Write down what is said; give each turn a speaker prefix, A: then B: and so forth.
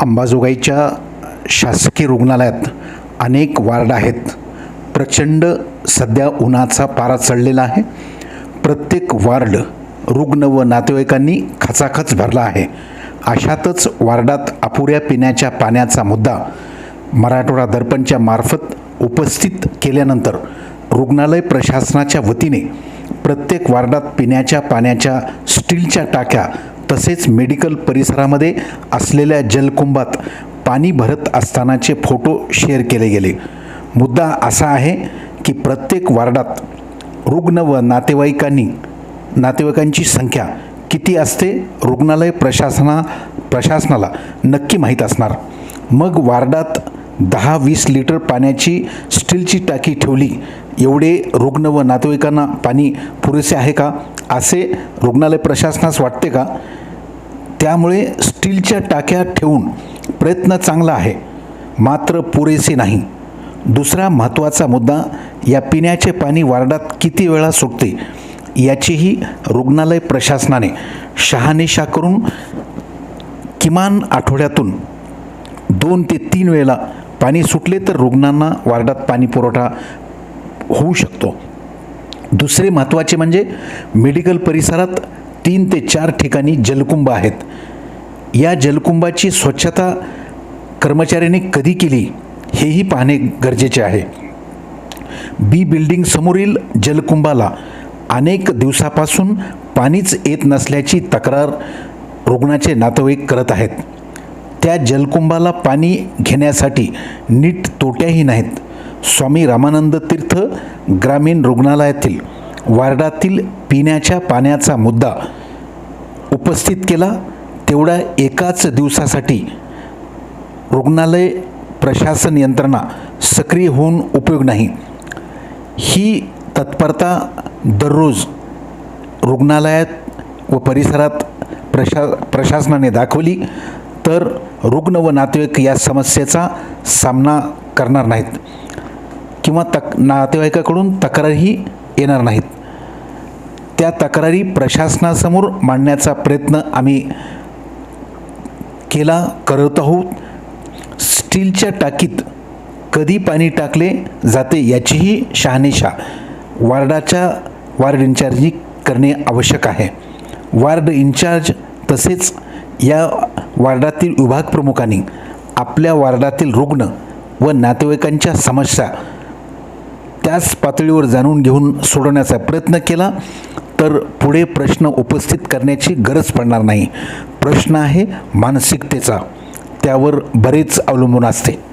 A: अंबाजोगाईच्या शासकीय रुग्णालयात अनेक वार्ड आहेत. प्रचंड सध्या उन्हाचा पारा चढलेला आहे. प्रत्येक वार्ड रुग्ण व नातेवाईकांनी खचाखच भरला आहे. अशातच वार्डात अपुऱ्या पिण्याच्या पाण्याचा मुद्दा मराठवाडा दर्पणच्या मार्फत उपस्थित केल्यानंतर रुग्णालय प्रशासनाच्या वतीने प्रत्येक वार्डात पिण्याच्या पाण्याच्या स्टीलच्या टाक्या तसेच मेडिकल परिसरामध्ये असलेल्या जलकुंभात पाणी भरत असतानाचे फोटो शेअर केले गेले. मुद्दा असा आहे की प्रत्येक वार्डात रुग्ण व नातेवाईकांनी नातेवाईकांची संख्या किती असते रुग्णालय प्रशासना प्रशासनाला नक्की माहीत असणार. मग वार्डात दहा वीस लिटर पाण्याची स्टीलची टाकी ठेवली एवढे रुग्ण व नातेवाईकांना पाणी पुरेसे आहे का? असे रुग्णालय प्रशासनास वाटते का? त्यामुळे स्टीलच्या टाक्या ठेवून प्रयत्न चांगला आहे. मात्र पुरेसे नाही. दुसरा महत्त्वाचा मुद्दा या पिण्याचे पाणी वार्डात किती वेळा सुटते याचीही रुग्णालय प्रशासनाने शहानिशा करून किमान आठवड्यातून दोन ते तीन वेळेला पाणी सुटले तर रुग्णांना वार्डात पाणी पुरवठा होऊ शकतो. दुसरे महत्त्वाचे म्हणजे मेडिकल परिसरात तीन ते चार ठिकाणी जलकुंभ आहेत. या जलकुंभाची स्वच्छता कर्मचाऱ्यांनी कधी केली हेही पाहणे गरजेचे आहे. बी बिल्डिंग समोरील जलकुंभाला अनेक दिवसापासून पाणीच येत नसल्याची तक्रार रुग्णाचे नातेवाईक करत आहेत. त्या जलकुंभाला पाणी घेण्यासाठी नीट तोट्याही नाहीत. स्वामी रामानंद तीर्थ ग्रामीण रुग्णालयातील वार्डातील पिण्याच्या पाण्याचा मुद्दा उपस्थित केला तेवढा एकाच दिवसासाठी रुग्णालय प्रशासन यंत्रणा सक्रिय होऊन उपयोग नाही. ही तत्परता दररोज रुग्णालयात व परिसरात प्रशा प्रशासनाने दाखवली तर रुग्ण व नातेवाईक या समस्येचा सामना करणार नाहीत. किंवा तक नातेवाईकाकडून तक्रारही येणार नाहीत. त्या तक्रारी प्रशासनासमोर मांडण्याचा प्रयत्न आम्ही केला करत आहोत. स्टीलच्या टाकीत कधी पाणी टाकले जाते याचीही शहानिशा वार्डाच्या वार्ड इन्चार्जनी करणे आवश्यक आहे. वार्ड इन्चार्ज तसेच या वार्डातील विभाग प्रमुखांनी आपल्या वार्डातील रुग्ण व नातेवाईकांच्या समस्या त्याच पातळीवर जाणून घेऊन सोडवण्याचा प्रयत्न केला तर पुढे प्रश्न उपस्थित करण्याची गरज पडणार नाही. प्रश्न आहे मानसिकतेचा. त्यावर बरेच अवलंबून असते.